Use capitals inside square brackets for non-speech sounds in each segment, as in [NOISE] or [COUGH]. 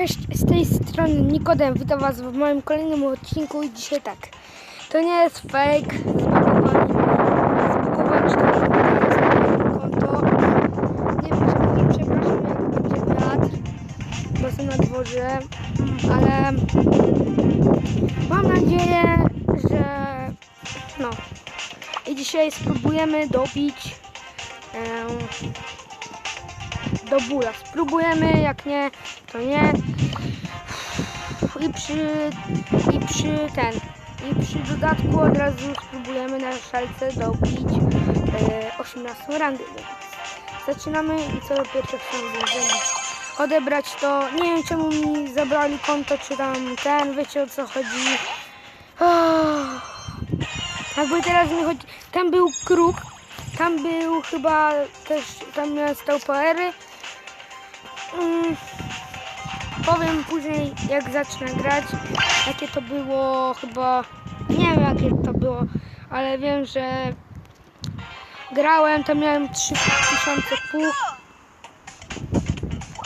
Cześć, z tej strony Nikodem, witam was w moim kolejnym odcinku i dzisiaj tak. To nie jest fake, zbugowałem konto. Nie wiem czemu, przepraszam jak będzie wiatr, bo jestem na dworze, ale mam nadzieję, że no. I dzisiaj spróbujemy dobić em, do bóla. Spróbujemy, jak nie, to nie. I przy, i przy ten, i przy dodatku od razu spróbujemy na szalce dobić e, 18 rangę. Zaczynamy i co do pierwsze chcemy. Odebrać to, nie wiem czemu mi zabrali konto, czy tam ten, wiecie o co chodzi. Oh. Jakby teraz mi chodzi, tam był kruk, tam był chyba też, tam miałem stał poery. Powiem później jak zacznę grać, jakie to było chyba, nie wiem jakie to było, ale wiem, że grałem, to miałem 3000 pół.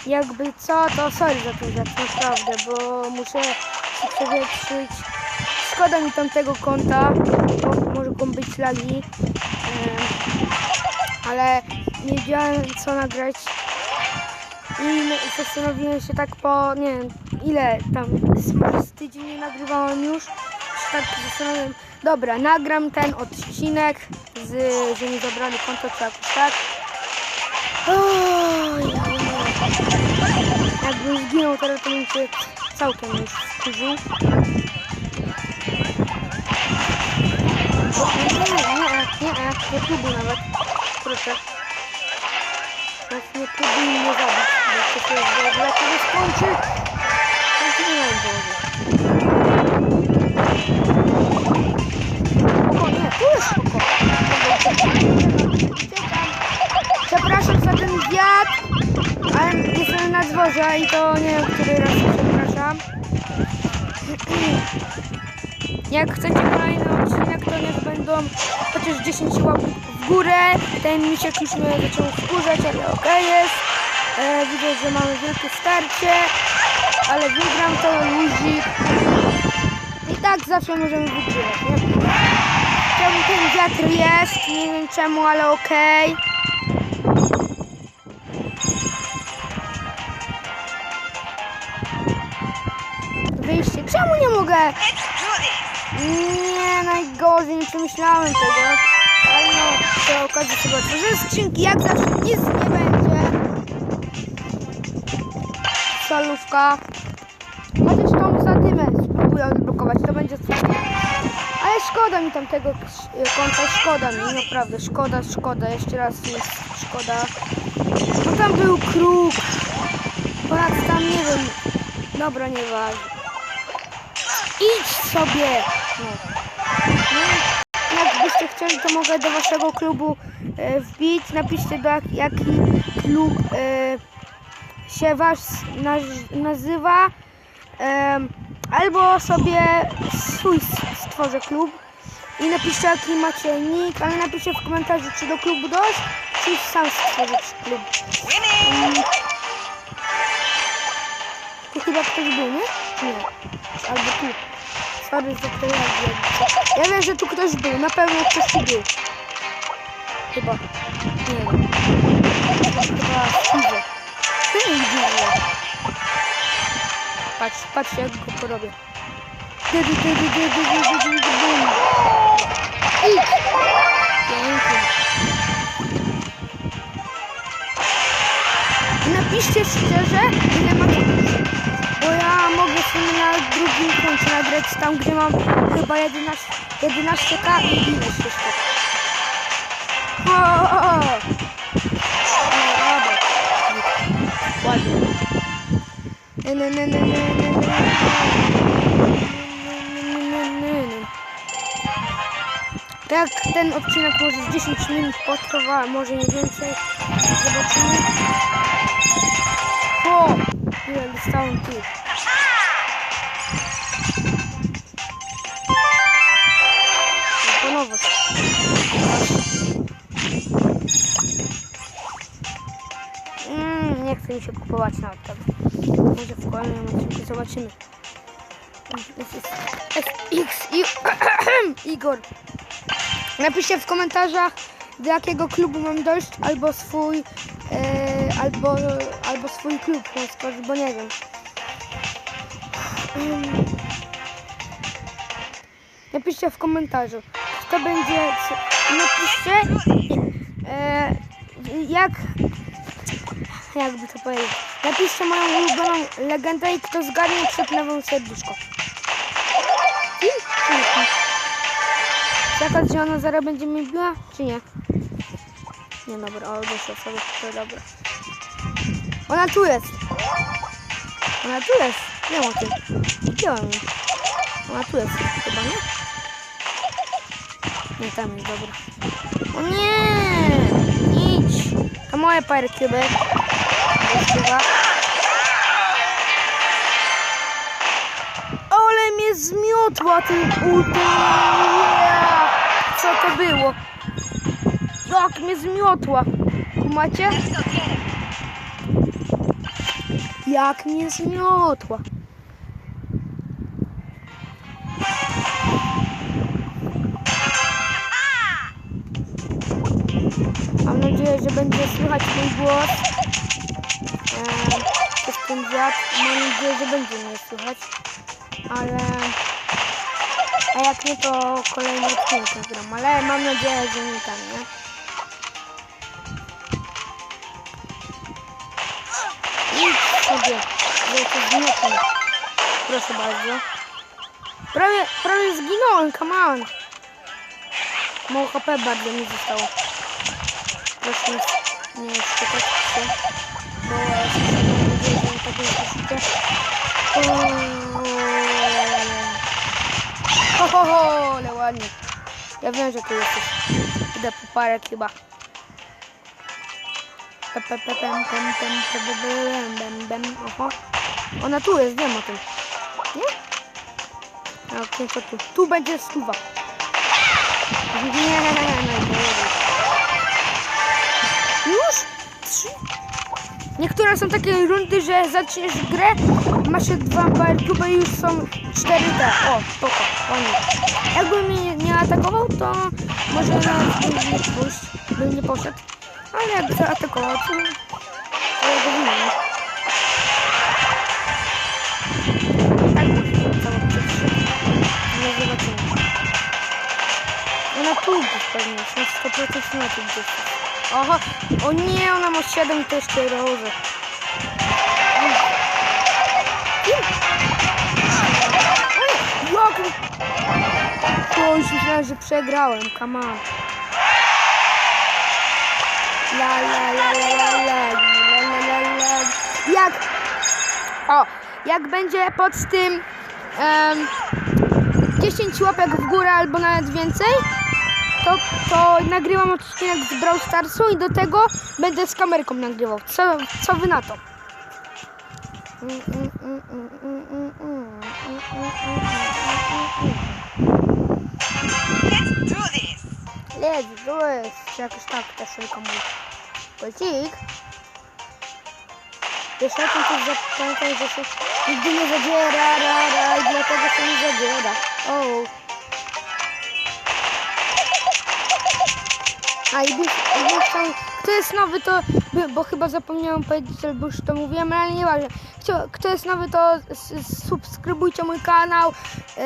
Jakby co, to sorry za ten rzecz, naprawdę, bo muszę się przewietrzyć. Szkoda mi tamtego konta, bo mogą być lagi, ale nie wiedziałem co nagrać i zastanowiłem się tak po, nie wiem, ile tam, z- tydzień nie nagrywałem już. Tak zastanawiam, dobra, nagram ten odcinek, z, że mi zabrali konto czy jakoś tak. Oj, jakbym zginął teraz, to bym się całkiem już wkurzył. O, Nie, nie, nie, nie, nie próbuj nawet, proszę. Teraz nie próbuj mnie zabić, bo to za- dla ciebie skończy. Tak nie mam Spoko, nie, tu jest spoko. Uciekam. Przepraszam za ten wiatr, ale jestem na dworze i to nie wiem, który raz przepraszam. Jak chcecie kolejny odcinek, to niech będą chociaż 10 łapek w górę. Ten misiek już mnie zaczął wkurzać, ale okej jest. E, widzę, że mamy wielkie starcie, ale wygram to luzik. I tak zawsze możemy wygrywać? Czemu ten wiatr jest? Nie wiem czemu, ale okej. Wyjście. Czemu nie mogę? Nie, najgorzej, nie przemyślałem tego. Przy okazji sobie otworzyłem skrzynki, jak zawsze nic nie będzie. Solówka. Chociaż tą zadymę spróbuję odblokować, to będzie coś. Ale szkoda mi tamtego krz- konta, szkoda mi, naprawdę, szkoda, szkoda, jeszcze raz jest szkoda. No tam był kruk. Ponad tam, nie wiem, dobra, nieważne. Idź sobie! No. Chcieli, to mogę do waszego klubu e, wbić. Napiszcie, do jak, jaki klub e, się wasz naz, nazywa. Em, albo sobie swój stworzę klub. I napiszcie, jaki macie nick, ale napiszcie w komentarzu, czy do klubu dojść, czy sam stworzyć klub. Mm. Tu chyba ktoś był, nie? Nie. Albo tu. Sorry, że to ja wiem. Ja wiem, że tu ktoś był, na pewno ktoś tu był. Chyba. Nie wiem. Chyba Steve'a. To nie było. Patrz, patrz jak go porobię. Kiedy, kiedy, kiedy, kiedy, kiedy, kiedy, Idź! Pięknie. Napiszcie szczerze, ile ma bo ja mogę sobie na drugim koncie nagrać tam, gdzie mam chyba 11, 11k i ileś jeszcze. O, o, o. Ładnie. Ne, ne. Ne, ne, ne, ne. Tak, ten odcinek może z 10 minut potrwa, może nie więcej. Zobaczymy. O! Ile dostałem tu? Mi się kupować nawet tego. może w kolejnym odcinku zobaczymy. SX i [CLEARS THROAT] Igor. Napiszcie w komentarzach, do jakiego klubu mam dojść, albo swój, e, albo, albo swój klub, na bo nie wiem. Napiszcie w komentarzu, kto będzie, napiszcie, e, jak, jakby to powiedzieć, napiszcie moją ulubioną legendę i kto zgadnie przed lewą serduszko. I, czy nie? Czekać, że ona zaraz będzie mi biła, czy nie? Nie, dobra, o, doszło sobie, to dobra. Ona tu jest. Ona tu jest. Nie ma tym. Widziałem ją. Ona tu jest, chyba, nie? Nie, tam jest, dobra. O nie! Idź! To moje parkyby. Chyba. Ale mnie zmiotła tym ultem. Co to było? Jak mnie zmiotła. Kumacie? Jak mnie zmiotła. Mam nadzieję, że będzie słychać mój głos. Eee, przez ten wiatr. Mam nadzieję, że będzie mnie słychać. Ale... A jak nie, to kolejny odcinek nagram. Ale mam nadzieję, że nie tam, nie? Idź sobie, że to zgniotnie. Proszę bardzo. Prawie, prawie zginąłem, come on. Mało HP bardzo mi zostało. Proszę nie, nie szukać się. Bo ja mam nadzieję, że nie tak nie szukacie. Ho, ho, ho, ale ładnie. Ja wiem, że tu jesteś. Idę po parę chyba. Oho. Ona tu jest, wiem o tym. Nie? A to tu. Tu będzie stuwa. Nie, nie, nie, nie. Już? Niektóre są takie rundy, że zaczniesz grę, masz dwa barkuby i już są 4D. O, spoko, koniec. Jakby mnie nie atakował, to może bym nie pójść, bym nie poszedł. Ale jak zaatakował, to, to ja go wymienię. Tak, cało przetrzymać. Nie zobaczymy. Ona tu gdzieś pewnie na 100% na tu gdzieś Oho, o nie, ona ma 7 i to jeszcze roże. Jak? O, już myślałem, że przegrałem, come on. La la la la la la la la la Jak? O, jak będzie pod tym em, 10 łapek w górę albo nawet więcej, to, to nagrywam odcinek z Brawl Starsu i do tego będę z kamerką nagrywał. Co, co wy na to? Let's do this. Let's do. Czy jakoś tak ta szynka mówi. Kocik. Wiesz o tym też zapamiętaj, że się nigdy nie zadziera, ra, ra, i dlatego się nie zadziera. O. A i chciał, kto jest nowy, to, bo chyba zapomniałem powiedzieć, albo już to mówiłem, ale nieważne. Kto, kto jest nowy, to subskrybujcie mój kanał yy,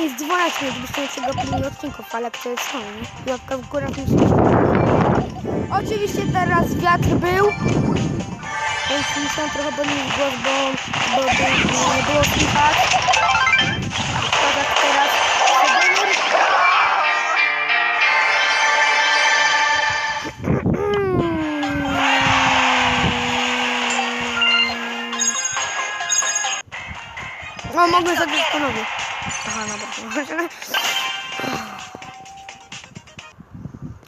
i z dzwoneczkiem, żebyście nie przegapili odcinków, ale kto jest nowy, nie? Łapka w górę, Oczywiście teraz wiatr był, więc musiałem trochę podnieść głos, bo, bo, bo nie było słychać. O, mogę zagrać ponownie. Aha, dobra. [LAUGHS]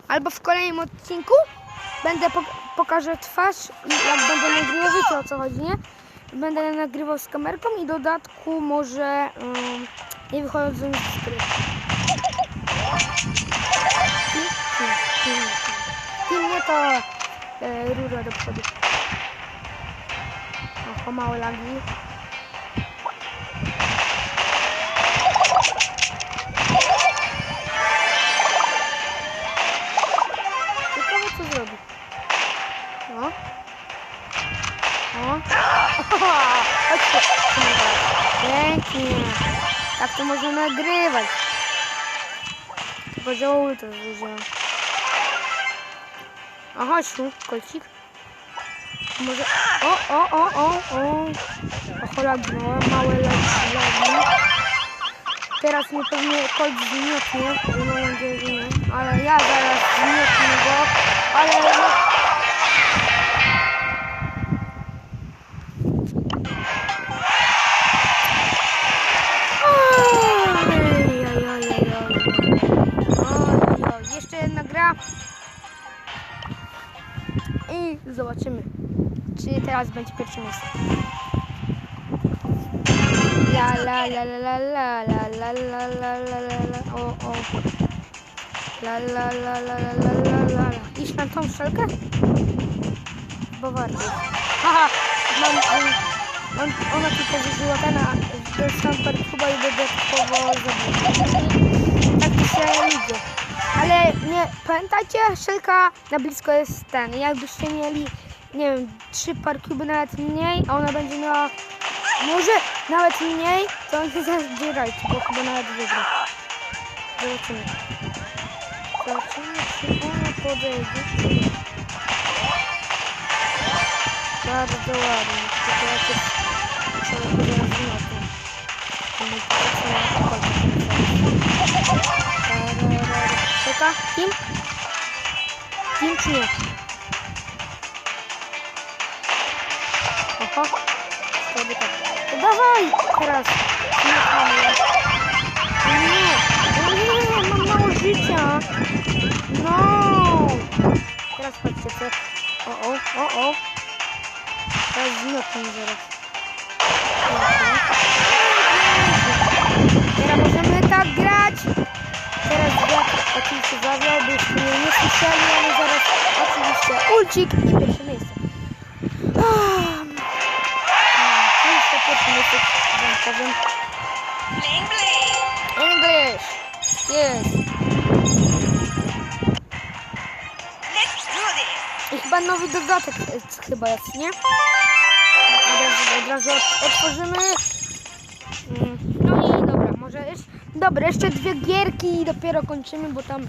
Albo w kolejnym odcinku będę pok- pokażę twarz i jak będę nagrywał, wiecie o co chodzi, nie? Będę nagrywał z kamerką i dodatku może um, nie wychodząc z gry. I mnie to e, rura do przodu. Oho. O, małe lagi. Chodźcie. Pięknie. Tak to można nagrywać. Tylko że ultra zużyłem. A chodź tu, kolcik. Może... O, o, o, o, o. O, lagi małe, małe. Teraz mnie pewnie kolt zmiotnie, mam nadzieję, że nie. Ale ja zaraz zmiotnę go, ale... teraz będzie pierwsze miejsce. La la la la la la la la la la la o o La la la la la la la la Iść na tą strzelkę? Bo warto. Haha, mam, mam, mam, ona tylko zużyła ten, a tam chyba i dodatkowo zabiła. Tak się idzie. Ale nie, pamiętajcie, szelka na blisko jest ten. Jakbyście mieli, nie wiem, trzy parkuby nawet mniej, a ona będzie miała może nawet mniej, to nie zadzierajcie, bo chyba nawet wygra. Zobaczymy. Zobaczymy, czy ona podejdzie. Bardzo ładnie. Tylko jak jest... Trzeba podejść na to. Czeka? Kim? Kim czy nie? Oho. Wtedy tak. To dawaj! Teraz. Nie, nie, nie, nie, mam mało życia. No. Teraz patrzcie, co. O, o, o, o. Teraz zmiotnę zaraz. Teraz możemy tak grać. Teraz wiatr oczywiście zawiał, byśmy nie słyszeli, ale zaraz oczywiście ulcik i pierwsze English. This. I chyba nowy dodatek jest, chyba jest, nie? Od razu, otworzymy. Mm, No i dobra, może jeszcze... Dobra, jeszcze dwie gierki i dopiero kończymy, bo tam,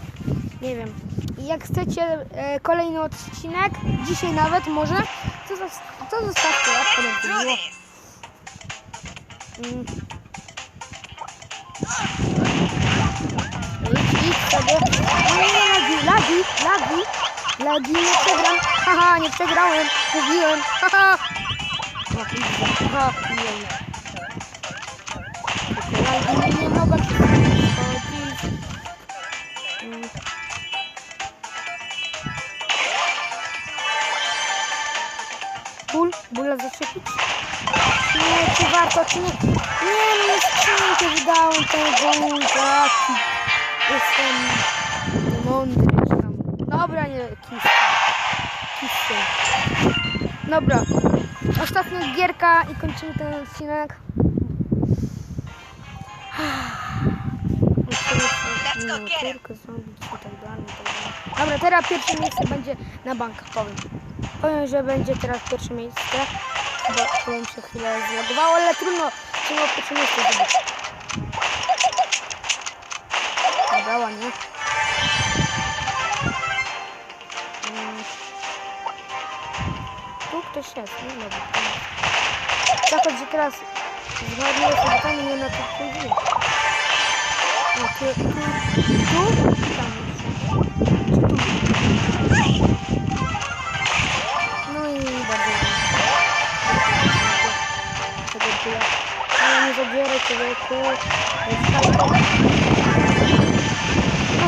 nie wiem. Jak chcecie e, kolejny odcinek, dzisiaj nawet może, to, to zostawcie łapkę na lagi, lagi, lagi. Lagi, nie przegram. Haha, nie przegrałem. Mówiłem. Haha. Lagi nie mogą przechodzić. Nie, czy warto, czy nie? No skrzynkę wydałem tego taki. Jestem mądry tam. Dobra, nie, kis. Kisy. Dobra. Ostatnia gierka i kończymy ten odcinek. Zrobić i tak dalej, i tak dalej. Dobra, teraz pierwsze miejsce będzie na bankach, powiem. Powiem, że będzie teraz pierwsze miejsce. Bo to mi się chwilę zlogowało, ale trudno. Pierwsze miejsce zrobić. Dobra, ładnie. Mm. Tu ktoś jest, nie dobra. Zakład, że teraz zmarnuję sobie tam i nie na to pójdzie. O, tu, tu, tu, człowieku.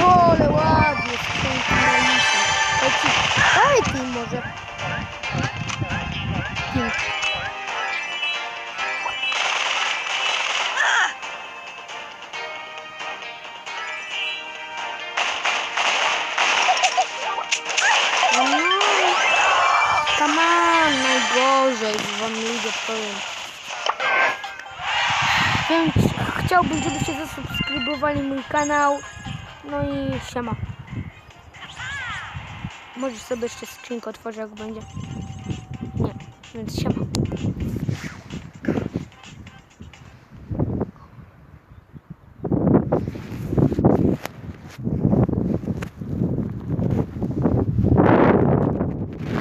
O, ale ładnie. Skrzynki na liście. Ci, daj ty może. Come on, najgorzej wam ludzie powiem. Chciałbym, żebyście zasubskrybowali mój kanał. No i siema. Może sobie jeszcze skrzynkę otworzę, jak będzie. Nie, więc siema.